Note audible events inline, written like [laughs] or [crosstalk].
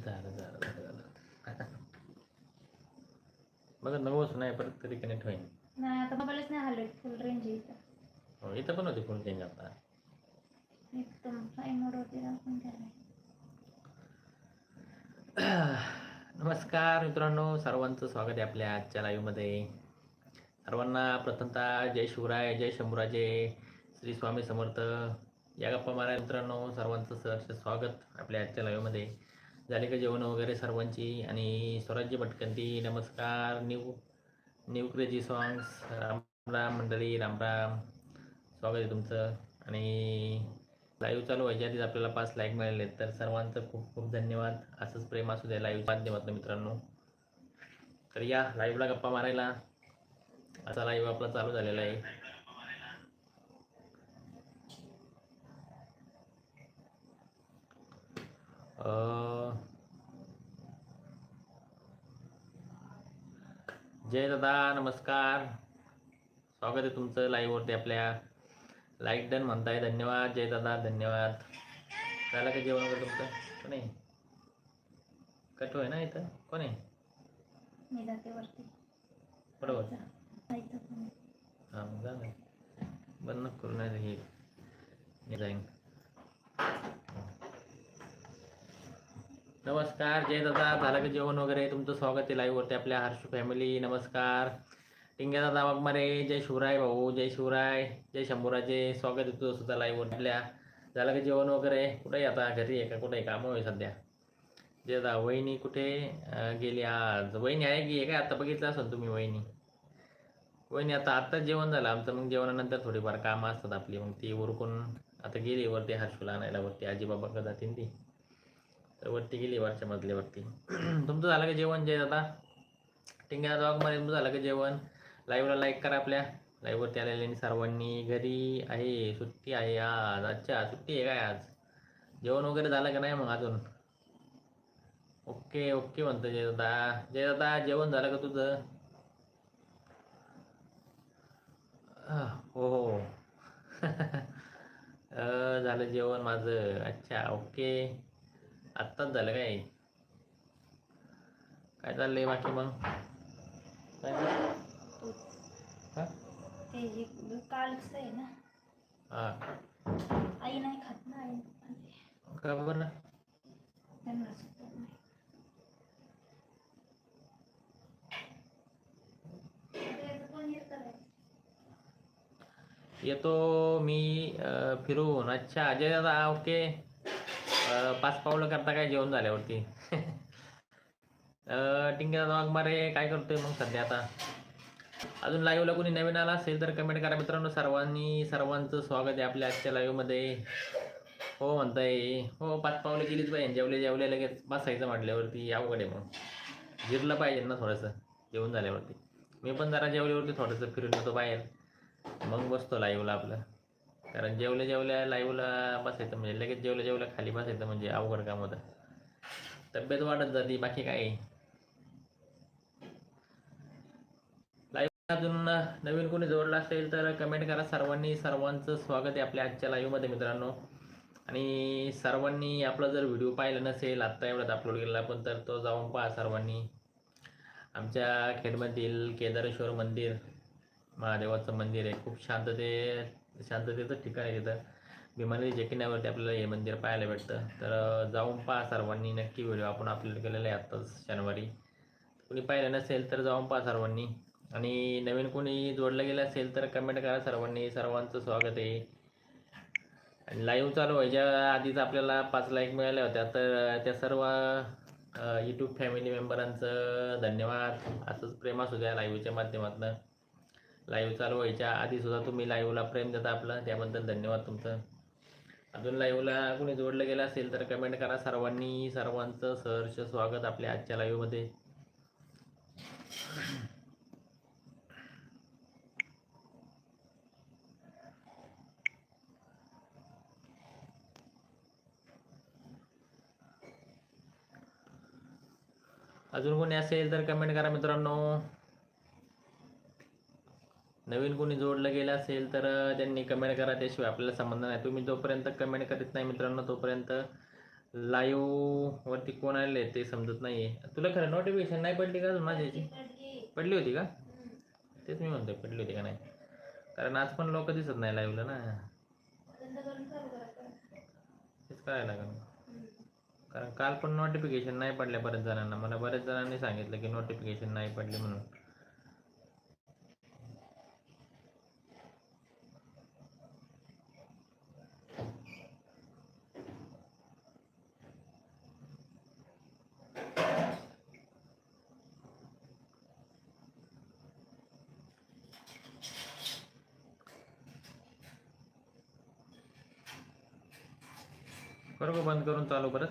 झालं झालं झालं झालं. बघा नवस नाही परत तरी कनेक्ट होईल नाही आता मोबाईलच नाही हलत. फुल रेंज आहे इथं. हो इथं पण होते फोन चेंज आता. एकदम फ्लाय मोडवरती दाखवून काय नमस्कार मित्रांनो सर्वांचं स्वागत आहे आपल्या आजच्या लाईव्हमध्ये सर्वांना प्रथमतः जय शिवराय जय शंभूराजे श्री स्वामी समर्थ. या गप्पा मारा मित्रांनो सर्वांचं सहर्ष स्वागत आपल्या आजच्या लाईव्हमध्ये झाले का जेवण वगैरे सर्वांची? आणि स्वराज्य भटकंती नमस्कार new new crazy songs Ram Ram मंडळी राम राम. स्वागत आहे तुमचं. आणि लाईव्ह चालू व्हायच्या आधीच आपल्याला पाच लाईक मिळाले तर सर्वांचं खूप खूप धन्यवाद. असंच प्रेम असू द्या लाईव्ह माध्यमातून मित्रांनो. तर या लाईव्हला गप्पा मारायला. असा लाईव्ह आपला चालू झालेला आहे. अं, जय दादा नमस्कार. स्वागत आहे तुमचं लाईव्हवरती आपल्या. लाईक डन म्हणताय धन्यवाद. जय दादा धन्यवाद. झालं का जेवण वगैरे तुमचं? कोण आहे? कट आहे ना इथं? कोण आहे? बरोबर. हां मग ना. बंद नको करू नाही तर हे. जाईन नमस्कार जय दादा. झालं का जेवण वगैरे? तुमचं स्वागत आहे लाईव्हवरती आपल्या हर्षू फॅमिली नमस्कार. टिंग्या दादा वाघमारे जय शिवराय भाऊ जय शिवराय जय शंभूराजे. स्वागत आहे तुझं सुद्धा लाईव्हवर आपल्या. झालं का जेवण वगैरे? कुठे आता घरी आहे का? कुठे कामं आहे सध्या? जय दादा वहिनी कुठे? गेली आज. वहिनी आहे की? काय आता बघितलं असेल तुम्ही वहिनी? वहिनी आता आत्ताच जेवण झालं आमचं. मग जेवणानंतर थोडीफार कामं असतात आपली. मग ती उरकून आता गेली वरती हर्षूला आणायला वरती. आजी बाबा का जातील ती. तर वरती गेली वरच्या मजल्यावरती [clears throat] तुमचं झालं का जेवण जे दादा? टिंगा ब्लॉगमध्ये तुमचं झालं का जेवण? लाईव्हला लाईक करा आपल्या. लाईव्हवरती आलेल्या सर्वांनी. घरी आहे सुट्टी आहे आज. अच्छा सुट्टी आहे काय आज? जेवण वगैरे झालं का नाही मग अजून? ओके ओके म्हणतो जय दादा. जय दादा जेवण झालं का तुझं? हो हो. [laughs] झालं जेवण माझं. अच्छा ओके. आत्ताच झालं काय? काय चाललंय बाकी मग? आई नाही खात ना आई का बरं येतो मी फिरून. अच्छा अजय दादा ओके. पाच पावलं करता काय जेवण झाल्यावरती? [laughs] टिंगे दादा वाघमारे काय करतोय मग सध्या आता? अजून लाईव्हला कोणी नवीन आला असेल तर कमेंट करा मित्रांनो. सर्वांनी सर्वांचं स्वागत आहे आपल्या आजच्या लाईव्हमध्ये हो म्हणताय. हो पाच पावलं केलीच पाहिजे जेवले जेवले लगेच बसायचं म्हटल्यावरती. अवघड आहे मग. जिरलं पाहिजे ना थोडंसं. जेवण झाल्यावरती. मी पण जरा जेवल्यावरती थोडंसं फिरून येतो बाहेर. मग बसतो लाईव्हला आपलं. कारण जेवल्या जेवल्या लाईव्हला बसायचं म्हणजे लगेच जेवल्या जेवल्या खाली बसायचं म्हणजे अवघड काम होतं. तब्येत वाढत जाते बाकी काय? लाईव्ह अजून नवीन कोणी जोडला असेल तर कमेंट करा. सर्वांनी सर्वांचं स्वागत आहे आपल्या आजच्या लाईव्हमध्ये मित्रांनो. आणि सर्वांनी आपला जर व्हिडिओ पाहिला नसेल आत्ता एवढ्यात अपलोड केलेला पण तर तो जाऊन पहा सर्वांनी. आमच्या खेडमधील केदारेश्वर मंदिर महादेवाचं मंदिर आहे. खूप शांतते शांततेचं ठिकाण आहे तिथं. भीमानदीच्या किनाऱ्यावरती आपल्याला हे मंदिर पाहायला भेटतं. तर जाऊन पहा सर्वांनी. नक्की व्हिडिओ आपण अपलोड केलेला आहे आत्ताच शनिवारी. कोणी पाहिलं नसेल तर जाऊन पहा सर्वांनी. आणि नवीन कोणी जोडलं गेलं असेल तर कमेंट करा सर्वांनी. सर्वांचं स्वागत आहे. आणि लाईव्ह चालू व्हायच्या आधीच आपल्याला पाच लाईक मिळाल्या होत्या. तर त्या सर्व यूट्यूब फॅमिली मेंबरांचं धन्यवाद. असंच प्रेम असू द्या लाईव्हच्या माध्यमातून. लाईव्ह चालू व्हायच्या आधीसुद्धा तुम्ही लाईव्हला प्रेम देता आपलं. त्याबद्दल धन्यवाद तुमचं. अजून लाईव्हला कोणी जोडलं गेलं असेल तर कमेंट करा. सर्वांनी सर्वांचं सहर्ष स्वागत आपल्या आजच्या लाईव्हमध्ये अजून कोणी असेल तर कमेंट करा मित्रांनो. नवीन कोणी जोडलं गेलं असेल तर त्यांनी कमेंट करा. त्याशिवाय आपल्याला संबंध नाही. तुम्ही जोपर्यंत कमेंट करीत नाही मित्रांनो तोपर्यंत लाईव्ह वरती कोण आले ते समजत नाहीये. तुला खरं नोटिफिकेशन नाही पडली का माझ्याची? पडली होती का? तेच मी म्हणतोय पडली होती का नाही? कारण आज पण लोक दिसत नाही लाईव्हला ना. तेच करायला लागेल. कारण काल पण नोटिफिकेशन नाही पडल्या बऱ्याच जणांना. मला बऱ्याच जणांनी सांगितलं की नोटिफिकेशन नाही पडली म्हणून. बरोबर बंद करून चालू परत?